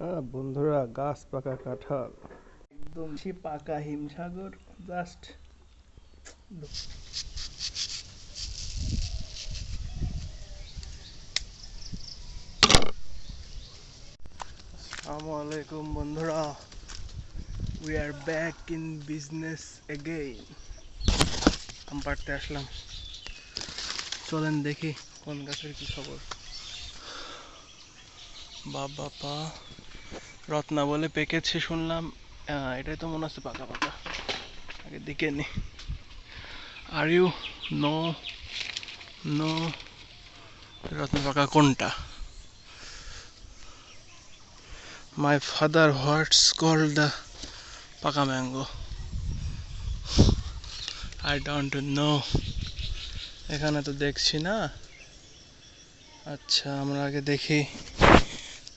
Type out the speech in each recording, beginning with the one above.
হ্যাঁ বন্ধুরা গাছ পাকা কাঁঠাল। একদম সে পাকা হিমসাগর জাস্ট আসসালামু আলাইকুম বন্ধুরা। We are back in business again আম পাড়তে আসলাম। চলেন দেখি কোন গাছের কি খবর। বাবা পা রত্না বলে পেকেছে শুনলাম। এটাই তো মনে হচ্ছে পাকা পাকা। আগে দিকে নি। আর ইউ নো নো রত্ন পাকা কোনটা? My father what's called the পাকা ম্যাঙ্গো আই ডোন্ট নো এখানে তো দেখছি না। আচ্ছা আমরা আগে দেখি।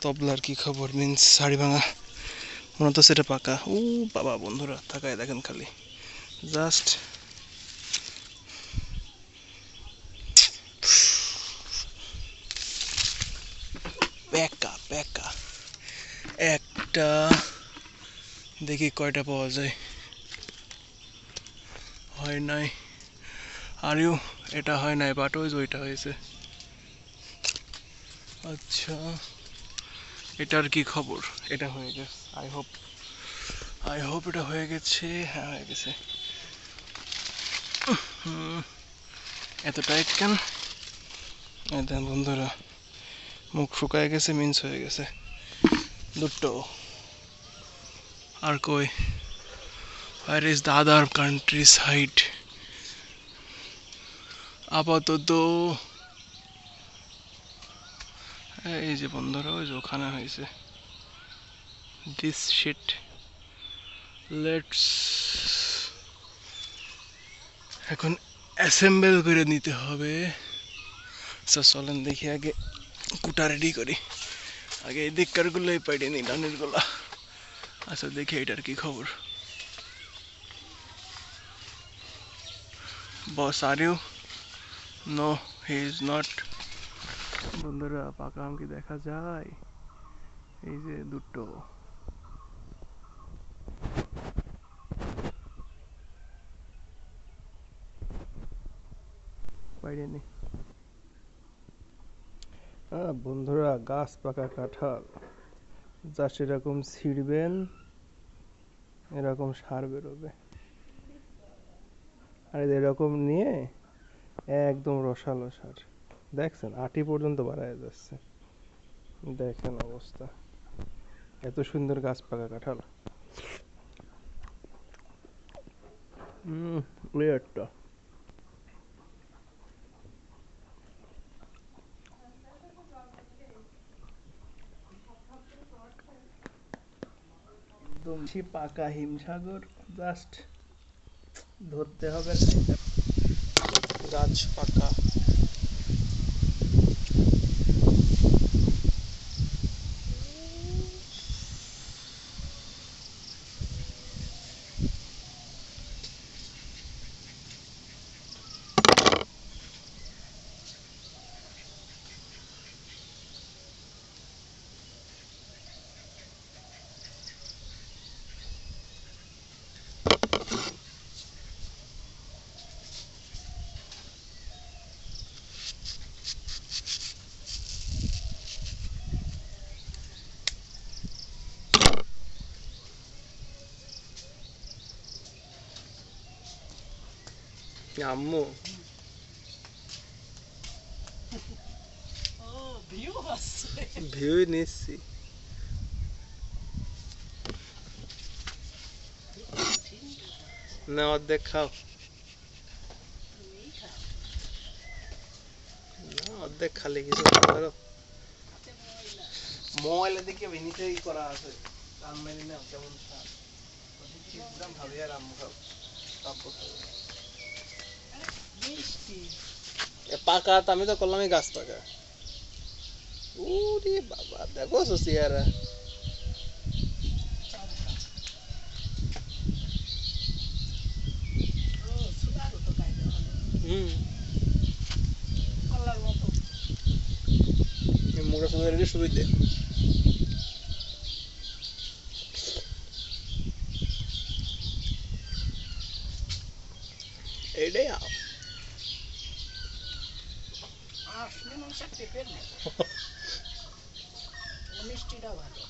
তবলার কি খবর? মিন্স শাড়ি ভাঙা। মনে তো সেটা পাকা। ও বাবা বন্ধুরা থাকায় দেখেন খালি। জাস্ট প্যাকা প্যাকা। একটা দেখি কয়টা পাওয়া যায়। হয় নাই। আর ইউ, এটা হয় নাই বাট ওই ওইটা হয়েছে। আচ্ছা। এটার কি খবর? এটা হয়ে গেছে আই হোপ আই হোপ এটা হয়ে গেছে হ্যাঁ হয়ে গেছে। এত টাইট কেন? দেখেন বন্ধুরা মুখ শুকায় গেছে মিন্স হয়ে গেছে। দুটো। আর কই? আর is the other countryside আপাতত এই যে বন্ধুরা, ওই যে ওখানে হয়েছে। দিস শিট লেটস এখন অ্যাসেম্বল করে নিতে হবে। আচ্ছা চলেন দেখি আগে কুটা রেডি করি। আগে এই দিককার গুলোই পাইনি নি ডানেরগুলা আচ্ছা দেখি এটার কি খবর। Boss are you know he is not বন্ধুরা পাকা আম কি দেখা যায়। এই যে দুটো। হ্যাঁ বন্ধুরা, গাছ পাকা কাঁঠাল। যা সেরকম ছিঁড়বেন, এরকম সার বেরোবে। আর এরকম নিয়ে একদম রসালো সার। দেখছেন? আটি পর্যন্ত বাড়ায় যাচ্ছে। দেখেন অবস্থা। এত সুন্দর গাছ পাকা কাঁঠাল। লেয়ারটা একদম পাকা হিমসাগর জাস্ট ধরতে হবে। গাছ পাকা। আম্মু ভিউ নিচ্ছি না অর্ধেক খাও অর্ধেক খালি কিছু করো মোবাইলে দেখে নিচেই করা আছে। কান মেলি না কেমন ভাবি আর আম্মু খাও এ এ পাকা আমি তো করলামই এই গাছ পাকা। ওরে বাবা দেখো সুসিয়ারা হুম। মোটা সুন্দর শুরু দেয় Hey now. তবে ফিশ পেঁপের মতো মিষ্টিটা ভালো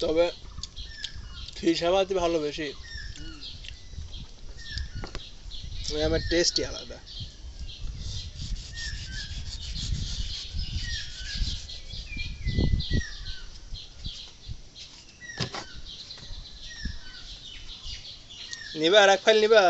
তবে ভালো বেশি আমার টেস্টই আলাদা। নিবা এক ফাইল নিবা?